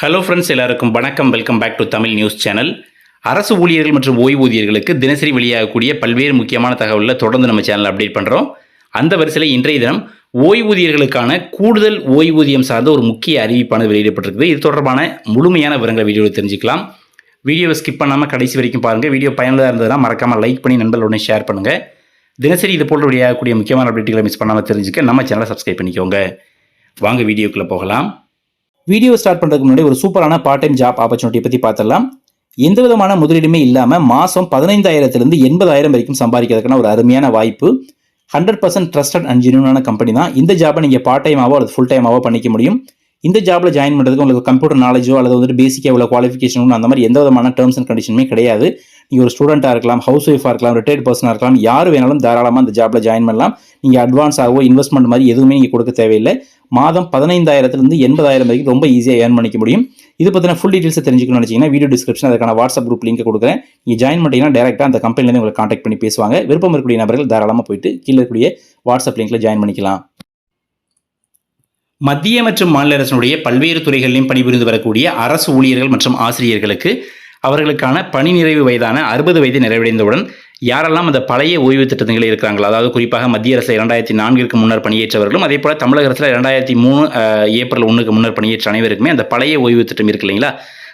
Hello friends எல்லாருக்கும் வணக்கம். Welcome back to Tamil news channel அரசு ஊழியர்கள் மற்றும் ஓய்வூதியர்களுக்கு தினசரி வெளியாகக்கூடிய பல்வேறு முக்கியமான தகவல்களை தொடர்ந்து நம்ம சேனல் அப்டேட் பண்ணுறோம் அந்த வரிசையில் இன்றைய தினம் ஓய்வூதியர்களுக்கான கூடுதல் ஓய்வூதியம் சார்ந்த ஒரு முக்கிய அறிவிப்பானது வெளியிடப்பட்டிருக்குது. இது தொடர்பான முழுமையான விவரங்களை வீடியோவில் தெரிஞ்சுக்கலாம். வீடியோவை ஸ்கிப் பண்ணாமல் கடைசி வரைக்கும் பாருங்கள் வீடியோ பயனுள்ளதாக இருந்ததுன்னா மறக்காமல் லைக் பண்ணி நண்பர்களுடன் ஷேர் பண்ணுங்கள் தினசரி இது போன்ற வெளியாகக்கூடிய முக்கியமான அப்டேட்டுகளை மிஸ் பண்ணாமல் தெரிஞ்சுக்க நம்ம சேனலை சப்ஸ்கிரைப் பண்ணிக்கோங்க. வாங்க வீடியோக்குள்ளே போகலாம். வீடியோ ஸ்டார்ட் பண்ணுறதுக்கு முன்னாடி ஒரு சூப்பரான பார்ட் டைம் ஜாப் ஆப்பர்ச்சுனிட்டி பற்றி பார்த்துடலாம் எந்த விதமான முதலீடுமே இல்லாமல் மாதம் பதினைந்தாயிரத்துலேருந்து எண்பதாயிரம் வரைக்கும் சம்பாதிக்கிறதுக்கான ஒரு அருமையான வாய்ப்பு. ஹண்ட்ரட் பர்சன்ட் ட்ரஸ்டட் அண்ட் ஜென்யூனான கம்பெனி தான். இந்த ஜாப்பை நீங்கள் பார்ட் டைமாவோ அல்லது ஃபுல் டைமாவோ பண்ணிக்க முடியும். இந்த ஜாப்ல ஜாயின் பண்ணுறதுக்கு உங்களுக்கு கம்ப்யூட்டர் நாலேஜோ அல்லது வந்துட்டு பேசிக்காக உள்ள குவாலிஃபிகேஷனும் அந்த மாதிரி எந்த விதமான டேர்ம்ஸ் அண்ட் கண்டிஷனுமே கிடையாது. நீங்கள் ஒரு ஸ்டூடெண்ட்டாக இருக்கலாம் ஹவுஸ் ஒய்ஃபாக இருக்கலாம் ரிட்டையர்ட் பர்சனாக இருக்கலாம் யார் வேணாலும் தாராளமாக அந்த ஜாப்ல ஜாயின் பண்ணலாம். நீங்கள் அட்வான்ஸாகவோ இன்வெஸ்ட்மெண்ட் மாதிரி எதுவுமே நீங்கள் கொடுக்க தேவையில்லை. மாதம் பதினைந்தாயிரத்துலேருந்து எண்பதாயிரம் வரைக்கும் ரொம்ப ஈஸியாக ஏர்ன் பண்ணிக்க முடியும். இது பற்றின ஃபுல் டீட்டெயில்ஸ் தெரிஞ்சுக்கணும்னு நினச்சிங்கன்னா வீடியோ டிஸ்கிரிப்ஷன் அதுக்கான வாட்ஸ்அப் குரூப் லிங்க் கொடுக்குறேன். நீங்கள் ஜாயின் பண்ணிட்டீங்கன்னா டேரெக்டாக அந்த கம்பெனிலேருந்து உங்களை காண்டாக்ட் பண்ணி பேசுவாங்க. விருப்பம் இருக்கக்கூடிய நபர்கள் தாராளமாக போயிட்டு கீழே இருக்கக்கூடிய வாட்ஸ்அப் லிங்க்ல ஜாயின் பண்ணிக்கலாம். மத்திய மற்றும் மாநில அரசினுடைய பல்வேறு துறைகளிலும் பணிபுரிந்து வரக்கூடிய அரசு ஊழியர்கள் மற்றும் ஆசிரியர்களுக்கு அவர்களுக்கான பணி நிறைவு வயதான அறுபது வயது நிறைவடைந்தவுடன் யாரெல்லாம் அந்த பழைய ஓய்வு திட்டங்களில் இருக்கிறாங்களோ அதாவது குறிப்பாக மத்திய அரசு இரண்டாயிரத்தி நான்கிற்கு முன்னர் பணியேற்றவர்களும் அதே போல் தமிழக அரசில் இரண்டாயிரத்தி மூணு ஏப்ரல் ஒன்றுக்கு முன்னர் பணியேற்ற அனைவருக்குமே அந்த பழைய ஓய்வு திட்டம் இருக்கு இல்லைங்களா?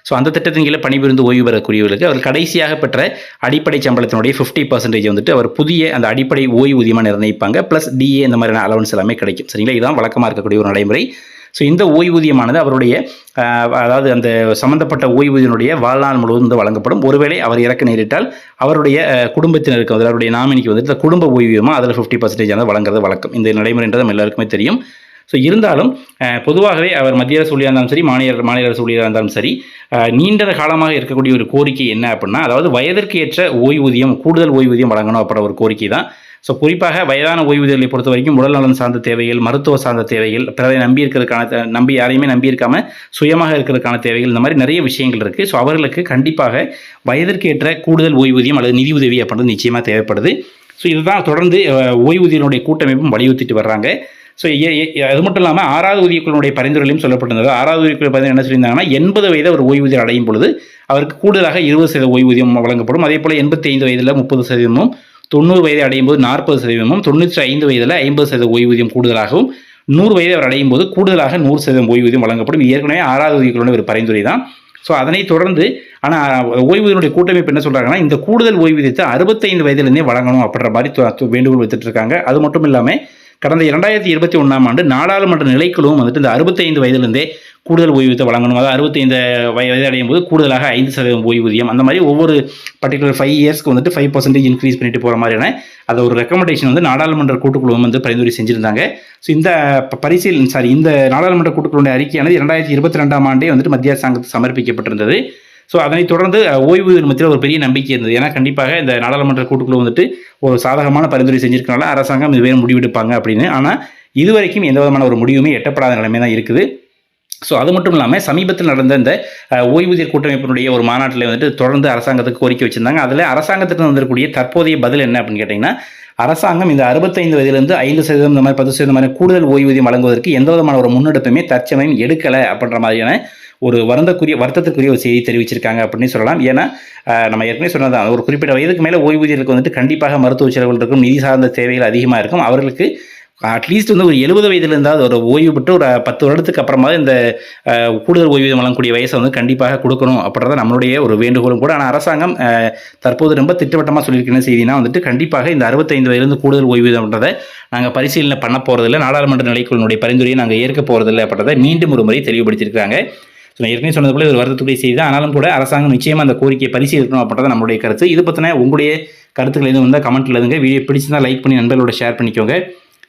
ஸோ அந்த திட்டத்தின் கீழே பணிபுரிந்து ஓய்வு பெறக்கூடியவர்களுக்கு அவர் கடைசியாக பெற்ற அடிப்படை சம்பளத்தினுடைய ஃபிஃப்டி பர்சன்டேஜ் வந்துட்டு அவர் புதிய அந்த அடிப்படை ஓய்வூதியமாக நிர்ணயிப்பாங்க. ப்ளஸ் டிஏ இந்த மாதிரியான அலவன்ஸ் எல்லாமே கிடைக்கும். சரிங்களா? இதுதான் வழக்கமாக இருக்கக்கூடிய ஒரு நடைமுறை. ஸோ இந்த ஓய்வூதியமானது அவருடைய அதாவது அந்த சம்பந்தப்பட்ட ஓய்வூதியனுடைய வாழ்நாள் முழுவதும் வந்து வழங்கப்படும். ஒருவேளை அவர் இறக்க நேரிட்டால் அவருடைய குடும்பத்தினருக்கு வந்து அவருடைய நாமினிக்கு வந்துட்டு குடும்ப ஓய்வியமாக அதில் ஃபிஃப்டி பர்சன்டேஜ் வந்து வழங்குறது வழக்கம். இந்த நடைமுறைன்றது நம்ம எல்லாருக்குமே தெரியும். ஸோ இருந்தாலும் பொதுவாகவே அவர் மத்திய அரசு ஊழியராக இருந்தாலும் சரி மாநில மாநில அரசு ஊழியராக இருந்தாலும் சரி நீண்ட காலமாக இருக்கக்கூடிய ஒரு கோரிக்கை என்ன அப்படின்னா அதாவது வயதிற்கு ஏற்ற ஓய்வூதியம் கூடுதல் ஓய்வூதியம் வழங்கணும் அப்படின்ற ஒரு கோரிக்கை தான். ஸோ குறிப்பாக வயதான ஓய்வூதியர்களை பொறுத்த வரைக்கும் உடல் நலன் சார்ந்த தேவைகள் மருத்துவ சார்ந்த தேவைகள் பிறரை நம்பி இருக்கிறதுக்கான நம்பி யாரையுமே நம்பி இருக்காம சுயமாக இருக்கிறதுக்கான தேவைகள் இந்த மாதிரி நிறைய விஷயங்கள் இருக்குது ஸோ அவர்களுக்கு கண்டிப்பாக வயதிற்கு ஏற்ற கூடுதல் ஓய்வூதியம் அல்லது நிதி உதவி அப்படின்றது நிச்சயமாக தேவைப்படுது. ஸோ இதுதான் தொடர்ந்து ஓய்வூதியனுடைய கூட்டமைப்பும் வலியுறுத்திட்டு வர்றாங்க. ஸோ அது மட்டும் இல்லாமல் ஆறாவது ஊதியக்குழுடைய பரிந்துரையிலும் சொல்லப்பட்டிருந்தது. ஆறாவது ஊதியக்குழு பரிந்துரை என்ன சொல்லியிருந்தாங்கன்னா எண்பது வயது ஒரு ஓய்வூதியம் அடையும் பொழுது அவருக்கு கூடுதலாக இருபது சதவீத ஓய்வூதியம் வழங்கப்படும். அதே போல் எண்பத்தி ஐந்து வயதில் முப்பது சதவீதமும் தொண்ணூறு வயதை அடையும் போது நாற்பது சதவீதமும் தொண்ணூற்றி ஐந்து வயதில் ஐம்பது சதவீத ஓய்வூதியம் கூடுதலாகவும் நூறு வயதை அவர் அடையும் போது கூடுதலாக நூறு சதவீதம் ஓய்வூதியம் வழங்கப்படும். ஏற்கனவே ஆறாவது ஊதியக்குழுடைய ஒரு பரிந்துரை தான் ஸோ அதனை தொடர்ந்து ஆனால் ஓய்வூதியனுடைய கூட்டமைப்பு என்ன சொல்கிறாங்கன்னா இந்த கூடுதல் ஓய்வூதியத்தை அறுபத்தைந்து வயதிலிருந்தே வழங்கணும் அப்படின்ற மாதிரி வேண்டுகோள் வைத்துட்டு இருக்காங்க. அது மட்டும் இல்லாமல் கடந்த இரண்டாயிரத்தி இருபத்தி ஒன்றாம் ஆண்டு நாடாளுமன்ற நிலைக்குழுவும் வந்துட்டு இந்த அறுபத்தைந்து வயதிலிருந்தே கூடுதல் ஓய்வூதியத்தை வழங்கணும். அதாவது அறுபத்தைந்து வயது அடையும் போது கூடுதலாக ஐந்து சதவீதம் ஓய்வூதியம். அந்த மாதிரி ஒவ்வொரு பர்டிகுலர் ஃபைவ் இயர்ஸ்க்கு வந்துட்டு ஃபைவ் பர்சன்டேஜ் இன்க்ரீஸ் பண்ணிட்டு போகிற மாதிரியான அதை ஒரு ரெக்கமெண்டேஷன் வந்து நாடாளுமன்ற கூட்டுக்குழுவும் வந்து பரிந்துரை செஞ்சிருந்தாங்க. ஸோ இந்த ப- பரிசீலனை சாரி இந்த நாடாளுமன்ற கூட்டுக்குழுடைய அறிக்கையானது இரண்டாயிரத்தி இருபத்தி ரெண்டாம் ஆண்டே வந்துட்டு மத்திய அரசாங்கத்துக்கு சமர்ப்பிக்கப்பட்டிருந்தது. ஸோ அதனைத் தொடர்ந்து ஓய்வு ஓய்வூதியம் மத்தியில் ஒரு பெரிய நம்பிக்கை இருந்தது. ஏன்னா கண்டிப்பாக இந்த நாடாளுமன்ற கூட்டுக்குழு வந்துட்டு ஒரு சாதகமான பரிந்துரை செஞ்சிருக்கனால அரசாங்கம் இது வேறு முடிவெடுப்பாங்க அப்படின்னு. ஆனால் இதுவரைக்கும் எந்த விதமான ஒரு முடிவுமே எட்டப்படாத நிலைமை தான் இருக்குது. ஸோ அது மட்டும் இல்லாமல் சமீபத்தில் நடந்த இந்த அஹ், ஓய்வூதியர் கூட்டமைப்பினுடைய ஒரு மாநாட்டில் வந்துட்டு தொடர்ந்து அரசாங்கத்துக்கு கோரிக்கை வச்சிருந்தாங்க. அதில் அரசாங்கத்துக்கு வந்திருக்கக்கூடிய தற்போதைய பதில் என்ன அப்படின்னு கேட்டிங்கன்னா அரசாங்கம் இந்த அறுபத்தைந்து வயதிலிருந்து ஐந்து சதவீதம் இந்த மாதிரி பத்து சதவீதம் மாதிரி கூடுதல் ஓய்வூதியம் வழங்குவதற்கு எந்த விதமான ஒரு முன்னெடுப்புமே தற்சமயம் எடுக்கலை அப்படின்ற மாதிரியான ஒரு வருந்தக்குரிய வருத்தத்துக்குரிய ஒரு செய்தி தெரிவிச்சிருக்காங்க அப்படின்னு சொல்லலாம். ஏன்னா நம்ம ஏற்கனவே சொன்னதான் ஒரு குறிப்பிட்ட வயதுக்கு மேலே ஓய்வூதியர்களுக்கு வந்துட்டு கண்டிப்பாக மருத்துவ செலவுகள் இருக்கும் நிதி சார்ந்த தேவைகள் அதிகமாக இருக்கும். அவர்களுக்கு அட்லீஸ்ட் வந்து ஒரு எழுபது வயதுல இருந்தால் ஒரு ஓய்வு பெற்று ஒரு பத்து வருடத்துக்கு அப்புறமா இந்த கூடுதல் ஓய்வூதியம் வழங்கக்கூடிய வயசை வந்து கண்டிப்பாக கொடுக்கணும் அப்படின்றத நம்மளுடைய ஒரு வேண்டுகோளும் கூட. ஆனால் அரசாங்கம் தற்போது ரொம்ப திட்டவட்டமாக சொல்லியிருக்கிற செய்தினா வந்துட்டு கண்டிப்பாக இந்த அறுபத்தைந்து வயதுலேருந்து கூடுதல் ஓய்வூதியம்ன்றதை நாங்கள் பரிசீலனை பண்ண போகிறதில்ல நாடாளுமன்ற நிலைக்குழுனுடைய பரிந்துரையை நாங்கள் ஏற்க போகிறதில்ல அப்படின்றத மீண்டும் ஒரு முறை தெளிவுபடுத்தியிருக்காங்க. ஸோ நான் ஏற்கனவே சொன்னது போல ஒரு வருத்தத்துடைய செய்தி தான். ஆனாலும் கூட அரசாங்கம் நிச்சயமாக அந்த கோரிக்கையை பரிசீலிக்கணும் அப்படின்றத நம்மளுடைய கருத்து. இது பற்றின உங்களுடைய கருத்துக்கள் எதுவும் வந்தால் கமெண்ட்டில் இருங்க வீடியோ பிடிச்சிருந்தால் லைக் பண்ணி நண்பர்களோட ஷேர் பண்ணிக்கோங்க.